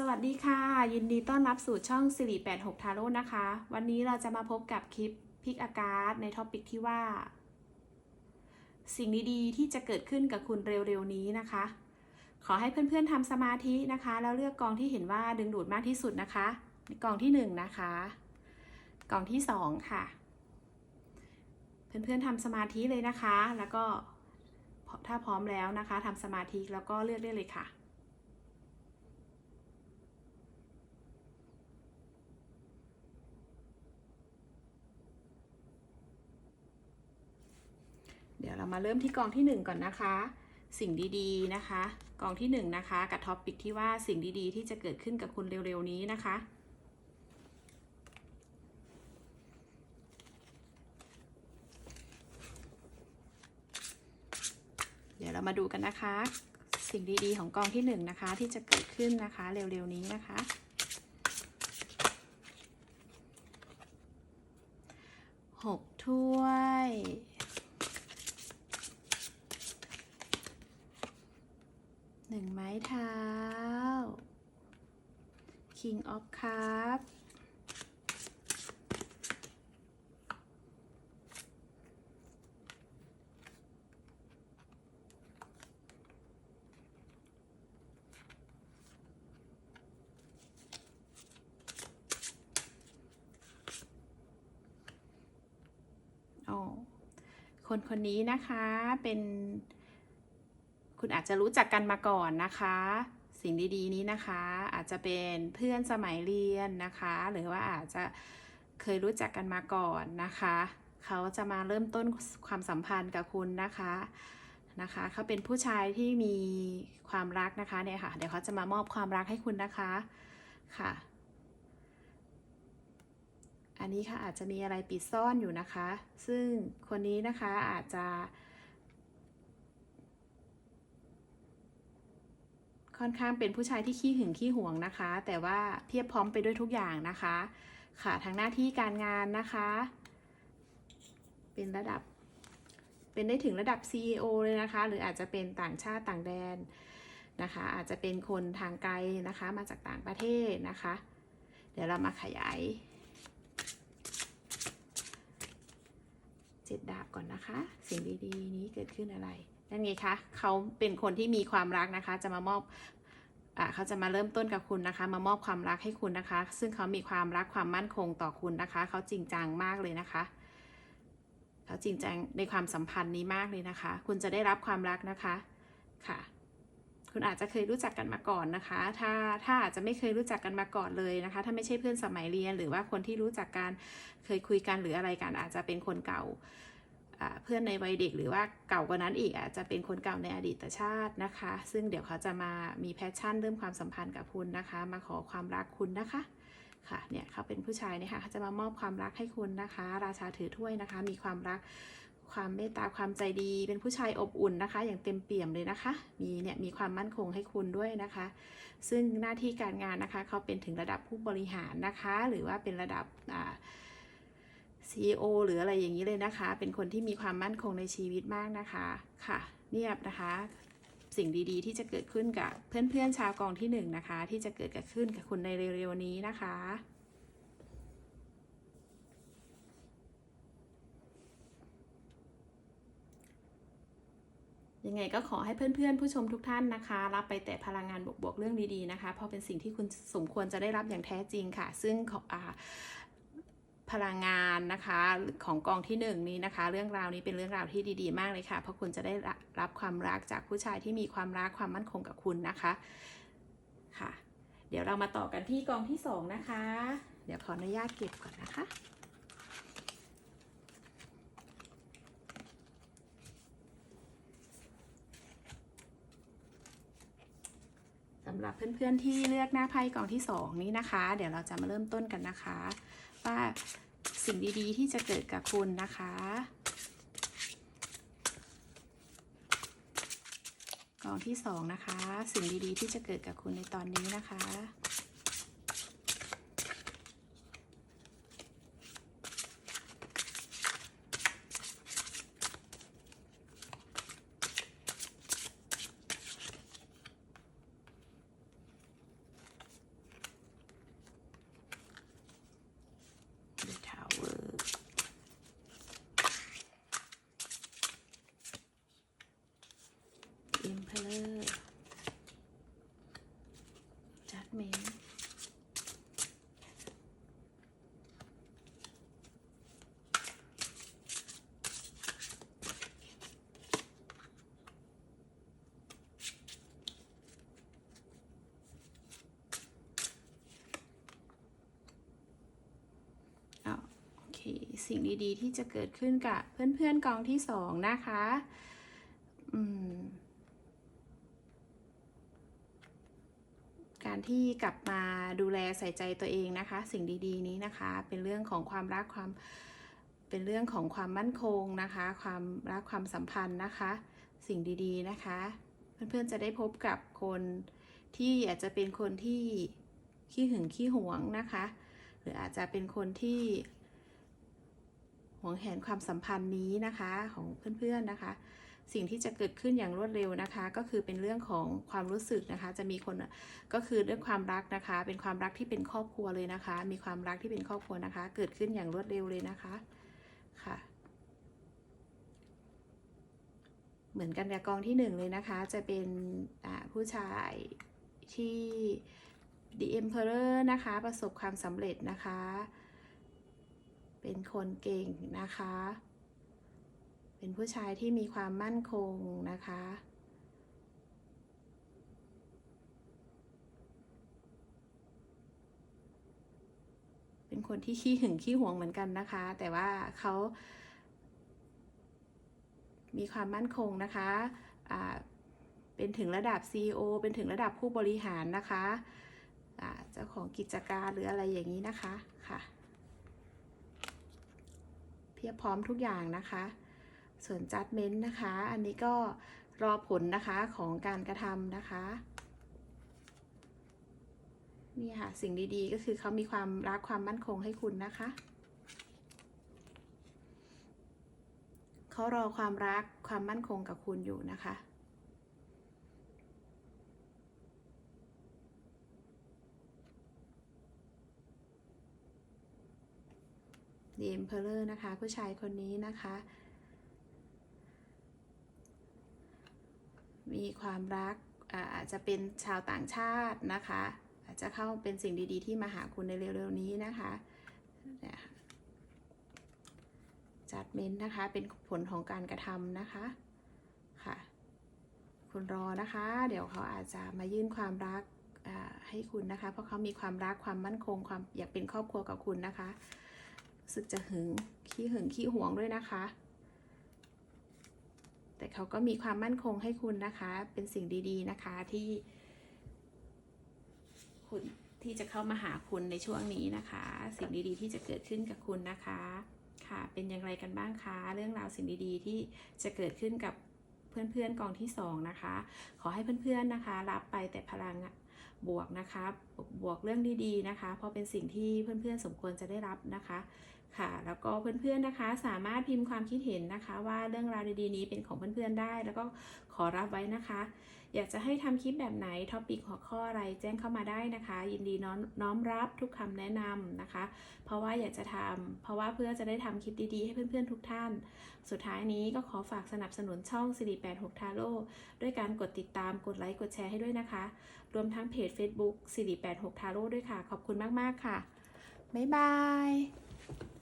สวัสดีค่ะ ยินดีต้อนรับสู่ช่องสิริ86ทาโร่นะคะ วันนี้เราจะมาพบกับคลิปพิกอากาศในท็อปิกที่ว่า สิ่งดีๆ ที่จะเกิดขึ้นกับคุณเร็วๆนี้นะคะ ขอให้เพื่อนๆทำสมาธินะคะ แล้วเลือกกองที่เห็นว่าดึงดูดมากที่สุดนะคะกองที่หนึ่งนะคะ กองที่สองค่ะ เพื่อนๆทำสมาธิเลยนะคะ แล้วก็ถ้าพร้อมแล้วนะคะทำสมาธิแล้วก็เลือกได้เลยค่ะ เดี๋ยวเรา มาเริ่มที่กองที่หนึ่งก่อนนะคะ สิ่งดีๆนะคะ กองที่หนึ่งนะคะ กับท็อปปิกที่ว่าสิ่งดีๆ ที่จะเกิดขึ้นกับคุณเร็วๆนี้นะคะเดี๋ยวเรามาดูกันนะคะ สิ่งดีๆของกองที่หนึ่งนะคะ ที่จะเกิดขึ้นนะคะเร็วๆนี้นะคะหกถ้วย หนึ่งไม้ เท้า King of Cup อ๋อคนคนนี้นะคะเป็น คุณอาจจะรู้จักกันมาก่อนนะคะ สิ่งดีๆนี้นะคะ อาจจะเป็นเพื่อนสมัยเรียนนะคะ หรือว่าอาจจะเคยรู้จักกันมาก่อนนะคะ เขาจะมาเริ่มต้นความสัมพันธ์กับคุณนะคะนะคะเขาเป็นผู้ชายที่มีความรักนะคะเนี่ยค่ะ เดี๋ยวเขาจะมามอบความรักให้คุณนะคะค่ะ อันนี้ค่ะอาจจะมีอะไรปิดซ่อนอยู่นะคะ ซึ่งคนนี้นะคะอาจจะ ค่อนข้างเป็นผู้ชายที่ขี้หึงขี้หวงนะคะ แต่ว่าเพียบพร้อมไปด้วยทุกอย่างนะคะ ค่ะทางหน้าที่การงานนะคะ เป็นระดับ เป็นได้ถึงระดับ CEO เลยนะคะ หรืออาจจะเป็นต่างชาติต่างแดนนะคะ อาจจะเป็นคนทางไกลนะคะ มาจากต่างประเทศนะคะ เดี๋ยวเรามาขยายเจ็ดดาบก่อนนะคะ สิ่งดีๆ นี้เกิดขึ้นอะไร นั่นไงคะเขาเป็นคนที่มีความรักนะคะ จะมามอบอเขาจะมาเริ่มต้นกับคุณนะคะ มามอบความรักให้คุณนะคะ ซึ่งเขามีความรักความมั่นคงต่อคุณนะคะ เขาจริงจังมากเลยนะคะเขาจริงจังในความสัมพันธ์นี้มากเลยนะคะ คุณจะได้รับความรักนะคะค่ะคุณอาจจะเคยรู้จักกันมาก่อนนะคะ ถ้าถ้าอาจจะไม่เคยรู้จักกันมาก่อนเลยนะคะ ถ้าไม่ใช่เพื่อนสมัยเรียนหรือว่าคนที่รู้จักกันเคยคุยกันหรืออะไรกันอาจจะเป็นคนเก่า เพื่อนในวัยเด็กหรือว่าเก่ากว่านั้นอีกอาจจะเป็นคนเก่าในอดีตชาตินะคะ ซึ่งเดี๋ยวเขาจะมามีแพชชั่นเริ่มความสัมพันธ์กับคุณนะคะ มาขอความรักคุณนะคะค่ะเนี่ยเขาเป็นผู้ชายเนี่ยค่ะเขาจะมามอบความรักให้คุณนะคะ ราชาถือถ้วยนะคะ มีความรักความเมตตาความใจดี เป็นผู้ชายอบอุ่นนะคะ อย่างเต็มเปี่ยมเลยนะคะ มีเนี่ยมีความมั่นคงให้คุณด้วยนะคะ ซึ่งหน้าที่การงานนะคะเขาเป็นถึงระดับผู้บริหารนะคะ หรือว่าเป็นระดับอ่า CEO หรืออะไรอย่างนี้เลยนะคะ เป็นคนที่มีความมั่นคงในชีวิตมากนะคะค่ะเนียบนะคะ สิ่งดีๆ ที่จะเกิดขึ้นกับเพื่อนๆชาวกองที่หนึ่งนะคะ ที่จะเกิดขึ้นกับคุณในเร็วๆนี้นะคะยังไงก็ขอให้เพื่อนๆ ผู้ชมทุกท่านนะคะ รับไปแต่พลังงานบวกๆ เรื่องดีๆนะคะ เพราะเป็นสิ่งที่คุณสมควรจะได้รับอย่างแท้จริงค่ะ ซึ่งขออ่า พลังงานนะคะของกองที่หนึ่งนี้นะคะ เรื่องราวนี้เป็นเรื่องราวที่ดี ๆ มากเลยค่ะ เพราะคุณจะได้รับความรักจากผู้ชายที่มีความรักความมั่นคงกับคุณนะคะค่ะ เดี๋ยวเรามาต่อกันที่กองที่สองนะคะ เดี๋ยวขออนุญาตเก็บก่อนนะคะำหรับเพื่อนๆที่เลือกหน้าไพ่กองที่สองนี้นะคะ เดี๋ยวเราจะมาเริ่มต้นกันนะคะ ว่าสิ่งดีๆ ที่จะเกิดกับคุณนะคะ กองที่สองนะคะ สิ่งดีๆ ที่จะเกิดกับคุณในตอนนี้นะคะ สิ่งดีๆ ที่จะเกิดขึ้นกับเพื่อนๆกองที่สองนะคะการที่กลับมาดูแลใส่ใจตัวเองนะคะ สิ่งดีๆนี้นะคะ เป็นเรื่องของความรักความเป็นเรื่องของความมั่นคงนะคะ ความรักความสัมพันธ์นะคะ สิ่งดีๆนะคะ เพื่อนๆจะได้พบกับคนที่อาจจะเป็นคนที่ขี้หึงขี้หวงนะคะ หรืออาจจะเป็นคนที่ หวงแหนความสัมพันธ์นี้นะคะของเพื่อนๆนะคะ สิ่งที่จะเกิดขึ้นอย่างรวดเร็วนะคะ ก็คือเป็นเรื่องของความรู้สึกนะคะ จะมีคนก็คือเรื่องความรักนะคะ เป็นความรักที่เป็นครอบครัวเลยนะคะ มีความรักที่เป็นครอบครัวนะคะ เกิดขึ้นอย่างรวดเร็วเลยนะคะค่ะเหมือนกันกับกองที่หนึ่งเลยนะคะ จะเป็นผู้ชายที่ The Emperor นะคะ ประสบความสำเร็จนะคะ เป็นคนเก่งนะคะ เป็นผู้ชายที่มีความมั่นคงนะคะ เป็นคนที่ขี้หึงขี้หวงเหมือนกันนะคะ แต่ว่าเขามีความมั่นคงนะคะเป็นถึงระดับ CEO เป็นถึงระดับผู้บริหารนะคะเจ้าของกิจการหรืออะไรอย่างนี้นะคะ ค่ะ เพียบพร้อมทุกอย่างนะคะ ส่วนจัดเมนต์นะคะ อันนี้ก็รอผลนะคะของการกระทำนะคะนี่ค่ะ สิ่งดีๆ ก็คือเขามีความรักความมั่นคงให้คุณนะคะ เขารอความรักความมั่นคงกับคุณอยู่นะคะ The Emperor นะคะ ผู้ชายคนนี้นะคะ มีความรักอาจจะเป็นชาวต่างชาตินะคะ อาจจะเข้าเป็นสิ่งดี ๆ ที่มาหาคุณในเร็ว ๆ นี้นะคะจัดเมนนะคะ เป็นผลของการกระทำนะคะ ค่ะ คุณรอนะคะ เดี๋ยวเขาอาจจะมายื่นความรักให้คุณนะคะ เพราะเขามีความรักความมั่นคงความอยากเป็นครอบครัวกับคุณนะคะ สึกจะหึงขี้หึงขี้หวงด้วยนะคะ แต่เขาก็มีความมั่นคงให้คุณนะคะ เป็นสิ่งดี ๆนะคะที่คุณที่จะเข้ามาหาคุณในช่วงนี้นะคะ สิ่งดีๆ ที่จะเกิดขึ้นกับคุณนะคะ ค่ะ เป็นอย่างไรกันบ้างคะ เรื่องราวสิ่งดีๆ ที่จะเกิดขึ้นกับเพื่อนๆกองที่สองนะคะ ขอให้เพื่อนๆนะคะ รับไปแต่พลังบวกนะคะ บวกเรื่องดีๆนะคะ เพราะเป็นสิ่งที่เพื่อนๆสมควรจะได้รับนะคะ ค่ะ แล้วก็เพื่อนๆนะคะ สามารถพิมพ์ความคิดเห็นนะคะ ว่าเรื่องราวดีๆนี้เป็นของเพื่อนๆได้ แล้วก็ขอรับไว้นะคะ อยากจะให้ทำคลิปแบบไหนท็อปิกหัวข้ออะไรแจ้งเข้ามาได้นะคะ ยินดีน้อมน้อมรับทุกคำแนะนำนะคะ เพราะว่าอยากจะทำเพราะว่าเพื่อจะได้ทำคลิปดีๆ ให้เพื่อนๆทุกท่าน สุดท้ายนี้ก็ขอฝากสนับสนุนช่อง486 t a r o ด้วยการกดติดตามกดไลค์กดแชร์ให้ด้วยนะคะ รวมทั้งเพจ Facebook 486 t a r o ด้วยค่ะ ขอบคุณมากๆค่ะบ๊ายบาย